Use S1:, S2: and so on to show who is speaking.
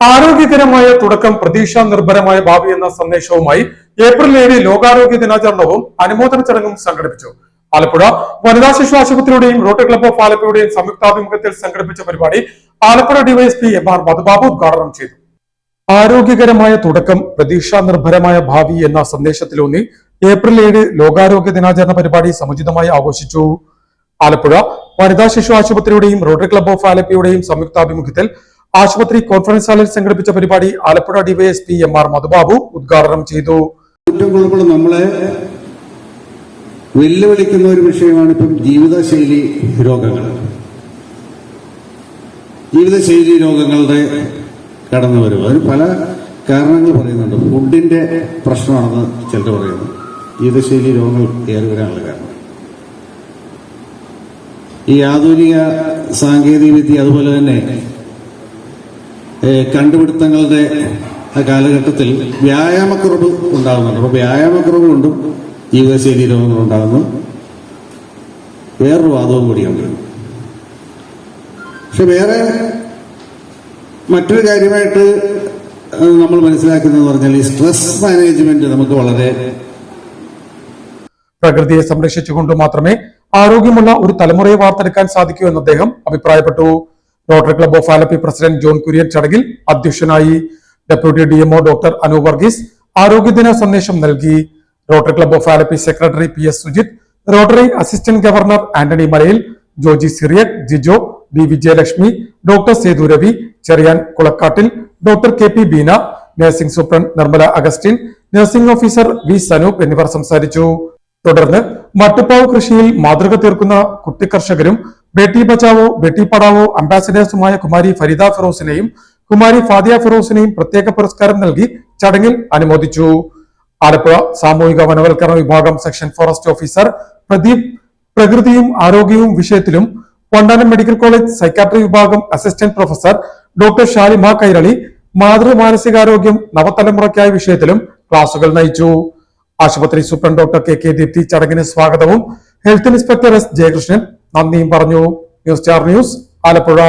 S1: ആരോഗ്യകരമായ തുടക്കം പ്രതീക്ഷാ നിർഭരമായ ഭാവി എന്ന സന്ദേശവുമായി ഏപ്രിൽ ഏഴ് ലോകാരോഗ്യ ദിനാചരണവും അനുമോദന ചടങ്ങും സംഘടിപ്പിച്ചു. ആലപ്പുഴ വനിതാ ശിശു ആശുപത്രിയുടെയും റോട്ടറി ക്ലബ് ഓഫ് ആലപ്പുഴയുടെയും സംയുക്താഭിമുഖ്യത്തിൽ സംഘടിപ്പിച്ച പരിപാടി Alappuzha DYSP M R Madhubabu ഉദ്ഘാടനം ചെയ്തു. ആരോഗ്യകരമായ തുടക്കം പ്രതീക്ഷാ നിർഭരമായ ഭാവി എന്ന സന്ദേശത്തിലൂന്നി ഏപ്രിൽ ഏഴ് ലോകാരോഗ്യ ദിനാചരണ പരിപാടി സമുചിതമായി ആഘോഷിച്ചു. ആലപ്പുഴ വനിതാ ശിശു ആശുപത്രിയുടെയും റോട്ടറി ക്ലബ് ഓഫ് ആലപ്പുഴയുടെയും സംയുക്താഭിമുഖ്യത്തിൽ ആശുപത്രി കോൺഫറൻസ് ഹാളിൽ സംഘടിപ്പിച്ച പരിപാടി Alappuzha DYSP M R Madhubabu ഉദ്ഘാടനം ചെയ്തു.
S2: നമ്മളെ വെല്ലുവിളിക്കുന്ന ഒരു വിഷയമാണ് ഇപ്പം ജീവിതശൈലി രോഗങ്ങൾ. ജീവിതശൈലി രോഗങ്ങളുടെ കടന്നു വരും അതിന് പല കാരണങ്ങൾ പറയുന്നുണ്ട്. ഫുഡിന്റെ പ്രശ്നമാണെന്ന് ചിലർ പറയുന്നു. ജീവിതശൈലി രോഗങ്ങൾ കയറി വരാനുള്ള കാരണം. ഈ ആധുനിക സാങ്കേതിക വിദ്യ അതുപോലെ തന്നെ കണ്ടുപിടുത്തങ്ങളുടെ കാലഘട്ടത്തിൽ വ്യായാമക്കുറവ് ഉണ്ടാകുന്നുണ്ട്. അപ്പോൾ വ്യായാമക്കുറവ് കൊണ്ടും ജീവിതശൈലി രോഗങ്ങൾ ഉണ്ടാകുന്നു. വേറൊരു വാദവും കൂടിയുണ്ട്. പക്ഷെ വേറെ മറ്റൊരു കാര്യമായിട്ട് നമ്മൾ മനസ്സിലാക്കുന്നത് പറഞ്ഞാൽ ഈ സ്ട്രെസ് മാനേജ്മെന്റ് നമുക്ക് വളരെ
S1: പ്രകൃതിയെ സംരക്ഷിച്ചുകൊണ്ട് മാത്രമേ ആരോഗ്യമുള്ള ഒരു തലമുറയെ വാർത്തെടുക്കാൻ സാധിക്കൂ എന്ന് അദ്ദേഹം അഭിപ്രായപ്പെട്ടു. Rotary club of Alleppey president John Kurian ചടങ്ങിൽ അധ്യക്ഷനായി deputy DMO doctor Anu Varghese ആരോഗ്യദിന സന്ദേശം നൽകി. Rotary club of Alleppey secretary P S Sujith rotary assistant governor Antony Malayil Joji Cyriac Jijo B Vijayalakshmi doctor Sethu Ravi Cherian Kulakkattil doctor K P Beena nursing superintendent Nirmala Augustine nursing officer V Sanoop എന്നിവർ സംസാരിച്ചു. തുടർന്ന് മട്ടുപ്പാവ് കൃഷിയിൽ മാതൃക തീർക്കുന്ന കുട്ടി കർഷകരും ബേട്ടി ബച്ചാവോ ബേട്ടി പഠാവോ അംബാസിഡേഴ്സുമായ കുമാരി ഫരീദ ഫിറോസിനെയും കുമാരി ഫാദിയ ഫിറോസിനെയും പ്രത്യേക പുരസ്കാരം നൽകി ചടങ്ങിൽ അനുമോദിച്ചു. ആലപ്പുഴ സാമൂഹിക വനവൽക്കരണ വിഭാഗം സെക്ഷൻ ഫോറസ്റ്റ് ഓഫീസർ പ്രദീപ് പ്രകൃതിയും ആരോഗ്യവും വിഷയത്തിലും വണ്ടാനം മെഡിക്കൽ കോളേജ് സൈക്കാട്രി വിഭാഗം assistant professor doctor Shalima Kairali മാതൃ മാനസികാരോഗ്യം നവതലമുറയ്ക്കായ വിഷയത്തിലും ക്ലാസുകൾ നയിച്ചു. ആശുപത്രി superintendent doctor K K Deepthi ചടങ്ങിന് സ്വാഗതവും ഹെൽത്ത് ഇൻസ്പെക്ടർ എസ് ജയകൃഷ്ണൻ നന്ദിയും പറഞ്ഞു. News star news Alappuzha.